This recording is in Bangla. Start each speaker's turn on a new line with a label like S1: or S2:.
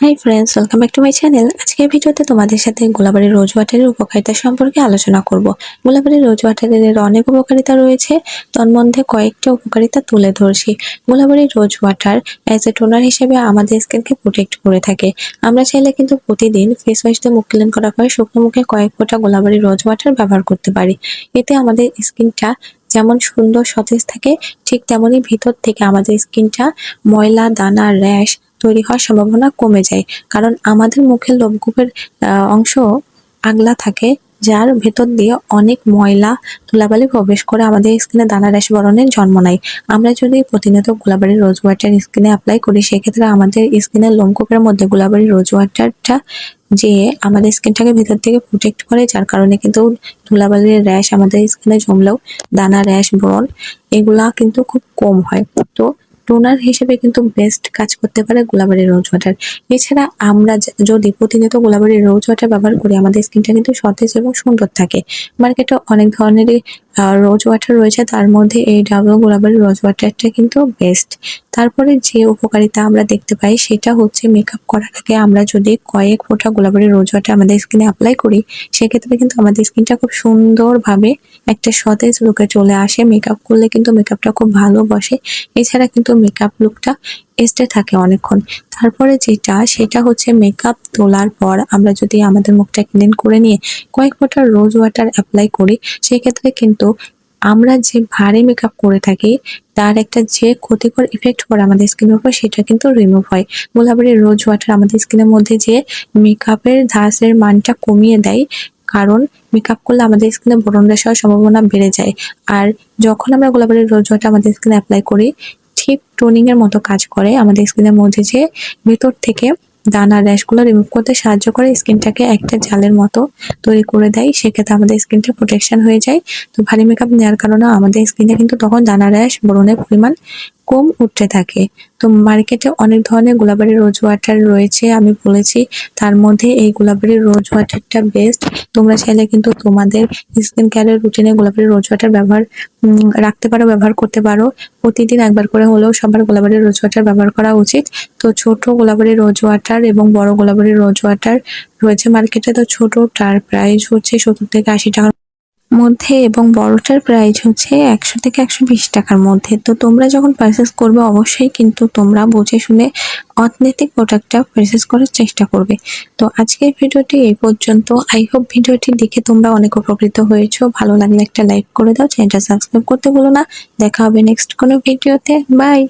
S1: Hi friends welcome back to my channel আজকের ভিডিওতে তোমাদের সাথে গোলাবাড়ি রোজ ওয়াটারের উপকারিতা সম্পর্কে আলোচনা করব। গোলাবাড়ি রোজ ওয়াটারের অনেক উপকারিতা রয়েছে। তার মধ্যে কয়েকটা উপকারিতা তুলে ধরছি। Golabari rose water as a toner হিসেবে আমাদের স্কিনকে প্রোটেক্ট করে থাকে। আমরা চাইলে কিন্তু প্রতিদিন ফেস ওয়াশ দিয়ে মুখ ক্লিন করার পরে শুকনো মুখে কয়েক ফোঁটা গোলাবাড়ি রোজ ওয়াটার ব্যবহার করতে পারি। এতে আমাদের স্কিনটা যেমন সুন্দর সতেজ থাকে, ঠিক তেমনই ভিতর থেকে আমাদের স্কিনটা ময়লা, দানা র্যাশ তৈরি হওয়ার সম্ভাবনা কমে যায়। কারণ আমাদের মুখের লোমকূপের অংশ আগলা থাকে, যার ভেতর দিয়ে অনেক ময়লা, ধুলাবালি প্রবেশ করে আমাদের স্কিনে দানা র্যাশ বরণের জন্ম নেয়। আমরা যদি প্রতিনিয়ত গোলাবাড়ির রোজ ওয়াটার স্কিনে অ্যাপ্লাই করি, সেক্ষেত্রে আমাদের স্কিনের লোমকূপের মধ্যে গোলাবাড়ির রোজ ওয়াটারটা যে আমাদের স্কিনটাকে ভেতর থেকে প্রোটেক্ট করে, যার কারণে কিন্তু ধুলাবালির র্যাশ আমাদের স্কিনে জমলেও দানা র্যাশ ব্রণ এগুলা কিন্তু খুব কম হয়। তো টোনার হিসেবে কিন্তু বেস্ট কাজ করতে পারে গোলাবাড়ির রোজ ওয়াটার। এছাড়া আমরা যদি প্রতিনিয়ত গোলাবাড়ির রোজ ওয়াটার ব্যবহার করি, আমাদের স্কিনটা কিন্তু সতেজ এবং সুন্দর থাকে। মার্কেটে অনেক ধরনেরই রোজ ওয়াটার রয়েছে, তার মধ্যে এই ডাবল গোলাবাড়ির রোজ ওয়াটারটা কিন্তু বেস্ট তারপরে যে উপকারিতা আমরা দেখতে পাই, সেটা হচ্ছে মেকআপ করার আগে আমরা যদি কয়েক ফোঁটা গোলাবাড়ির রোজ ওয়াটার আমাদের স্কিনে অ্যাপ্লাই করি, সেক্ষেত্রে কিন্তু আমাদের স্কিনটা খুব সুন্দরভাবে একটা সতেজ লুকে চলে আসে। মেকআপ করলে কিন্তু মেকআপটা খুব ভালো বসে। এছাড়া কিন্তু মেকআপ লুকটা এস্টে থাকে অনেকক্ষণ। তারপরে যেটা, সেটা হচ্ছে মেকআপ তোলার পর আমরা যদি আমাদের মুখটা ক্লিন করে নিয়ে কয়েক ফোঁটা রোজ ওয়াটার অ্যাপ্লাই করি, সেক্ষেত্রে কিন্তু আমরা যে ভারী মেকআপ করে থাকি, তার একটা যে ক্ষতিকর ইফেক্ট পড়ে আমাদের স্কিনের উপর, সেটা কিন্তু রিমুভ হয়। গোলাবাড়ির রোজ ওয়াটার আমাদের স্কিনের মধ্যে যে মেকআপের ধাঁচের মানটা কমিয়ে দেয়, কারণ মেকআপ করলে আমাদের স্কিনে ব্রণ রেশ হওয়ার সম্ভাবনা বেড়ে যায়। আর যখন আমরা গোলাবাড়ির রোজ ওয়াটার আমাদের স্কিনে অ্যাপ্লাই করি টোনিং এর মতো কাজ করে আমাদের স্কিনের মধ্যে যে ভেতর থেকে দানা র্যাশগুলো রিমুভ করতে সাহায্য করে স্কিনটাকে একটা জালের মতো তৈরি করে দেয়। সেক্ষেত্রে আমাদের স্কিনটা প্রোটেকশন হয়ে যায়। তো ভারী মেকআপ নেওয়ার কারণে আমাদের স্কিনে কিন্তু তখন দানা র্যাশ বরণের পরিমাণ কম উঠতে থাকে। তো মার্কেটে অনেক ধরনের গোলাবাড়ির রোজ ওয়াটার রয়েছে, আমি বলেছি। তার মধ্যে এই গোলাবাড়ির রোজ ওয়াটারটা বেস্ট তোমরা চাইলে কিন্তু তোমাদের স্কিন কেয়ারের রুটিনে গোলাবাড়ির রোজ ওয়াটার ব্যবহার রাখতে পারো, ব্যবহার করতে পারো। প্রতিদিন একবার করে হলেও সবার গোলাবাড়ির রোজ ওয়াটার ব্যবহার করা উচিত। তো ছোট গোলাবাড়ির রোজ ওয়াটার এবং বড় গোলাবাড়ির রোজ ওয়াটার রয়েছে মার্কেটে। তো ছোটটার প্রাইস হচ্ছে সত্তর থেকে আশি টাকার মধ্যে এবং বড়টার প্রাইস হচ্ছে একশো থেকে একশো বিশ টাকার মধ্যে। তো তোমরা যখন পারচেস করবে, অবশ্যই কিন্তু তোমরা বুঝে শুনে অথেন্টিক প্রোডাক্টটা পারচেস করার চেষ্টা করবে। তো আজকের ভিডিওটি এই পর্যন্ত। আই হোপ ভিডিওটি দেখে তোমরা অনেক উপকৃত হয়েছো। ভালো লাগলে একটা লাইক করে দাও। চ্যানেলটা সাবস্ক্রাইব করতে ভুলো না। দেখা হবে নেক্সট কোনো ভিডিওতে। বাই